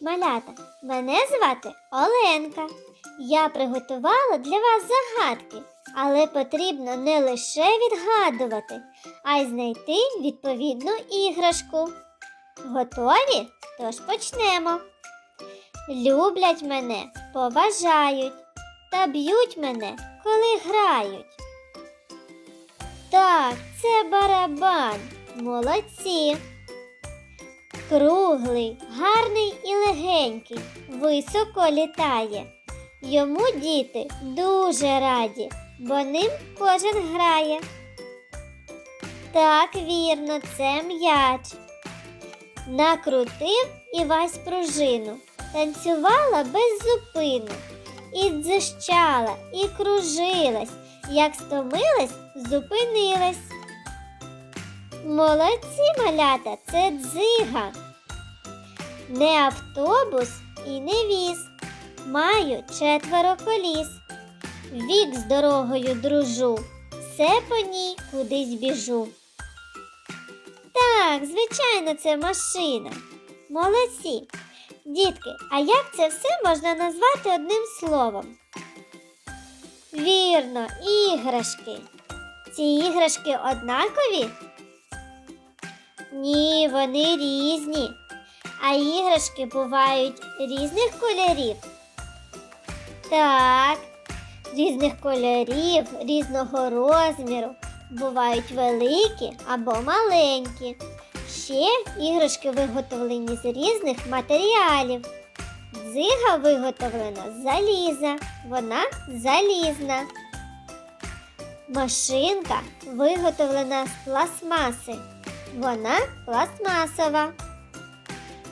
Привіт, малята! Мене звати Оленка. Я приготувала для вас загадки, але потрібно не лише відгадувати, а й знайти відповідну іграшку. Готові? Тож почнемо. Люблять мене, поважають та б'ють мене, коли грають. Так, це барабан. Молодці. Круглий, гарний легенький, високо літає. Йому діти дуже раді, бо ним кожен грає. Так, вірно, це м'яч. Накрутив Івась пружину, танцювала без зупину, і дзищала, і кружилась, як стомилась, зупинилась. Молодці малята, це дзига. Не автобус і не віз. Маю четверо коліс. Вік з дорогою дружу, все по ній кудись біжу. Так, звичайно, це машина. Молодці. Дітки, а як це все можна назвати одним словом? Вірно, іграшки. Ці іграшки однакові? Ні, вони різні. А іграшки бувають різних кольорів. Так, різних кольорів, різного розміру. Бувають великі або маленькі. Ще іграшки виготовлені з різних матеріалів. Дзига виготовлена з заліза, вона залізна. Машинка виготовлена з пластмаси. Вона пластмасова.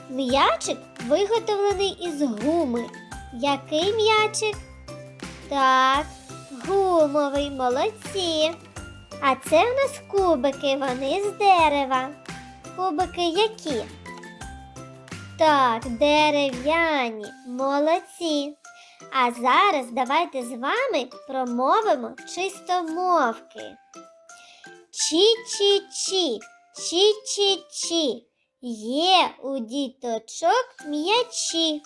М'ячик виготовлений із гуми. Який м'ячик? Так, гумовий, молодці. А це в нас кубики, вони з дерева. Кубики які? Так, дерев'яні, молодці. А зараз давайте з вами промовимо чистомовки. Чі-чі-чі, чі-чі-чі, є у діточок м'ячі.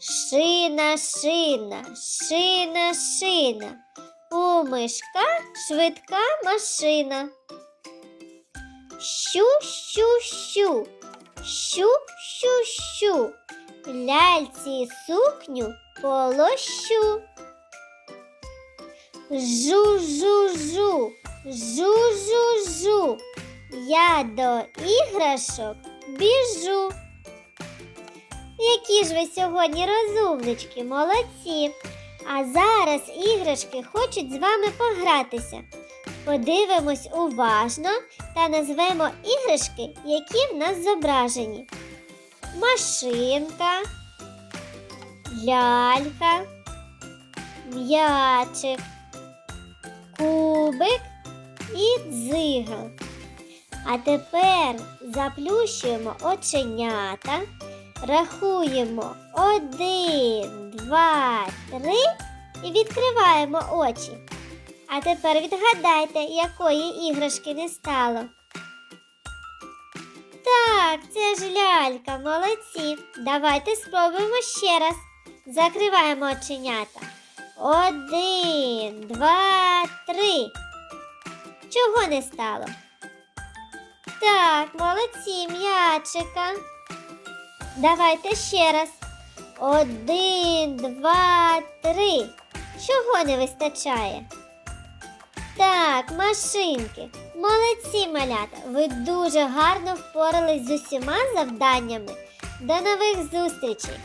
Шина, шина, шина, шина. У мишка швидка машина. Щу, щу, щу, щу, щу, щу. Ляльці сукню полощу. Жу, жу, жу, жу, жу, жу. Я до іграшок біжу. Які ж ви сьогодні розумнички, молодці. А зараз іграшки хочуть з вами погратися. Подивимось уважно та назвемо іграшки, які в нас зображені. Машинка, лялька, м'ячик, кубик і дзига. А тепер заплющуємо оченята, рахуємо один, два, три і відкриваємо очі. А тепер відгадайте, якої іграшки не стало. Так, це ж лялька, молодці. Давайте спробуємо ще раз. Закриваємо оченята. Один, два, три. Чого не стало? Так, молодці, м'ячика. Давайте ще раз. Один, два, три. Чого не вистачає? Так, машинки. Молодці, малята. Ви дуже гарно впорались з усіма завданнями. До нових зустрічей!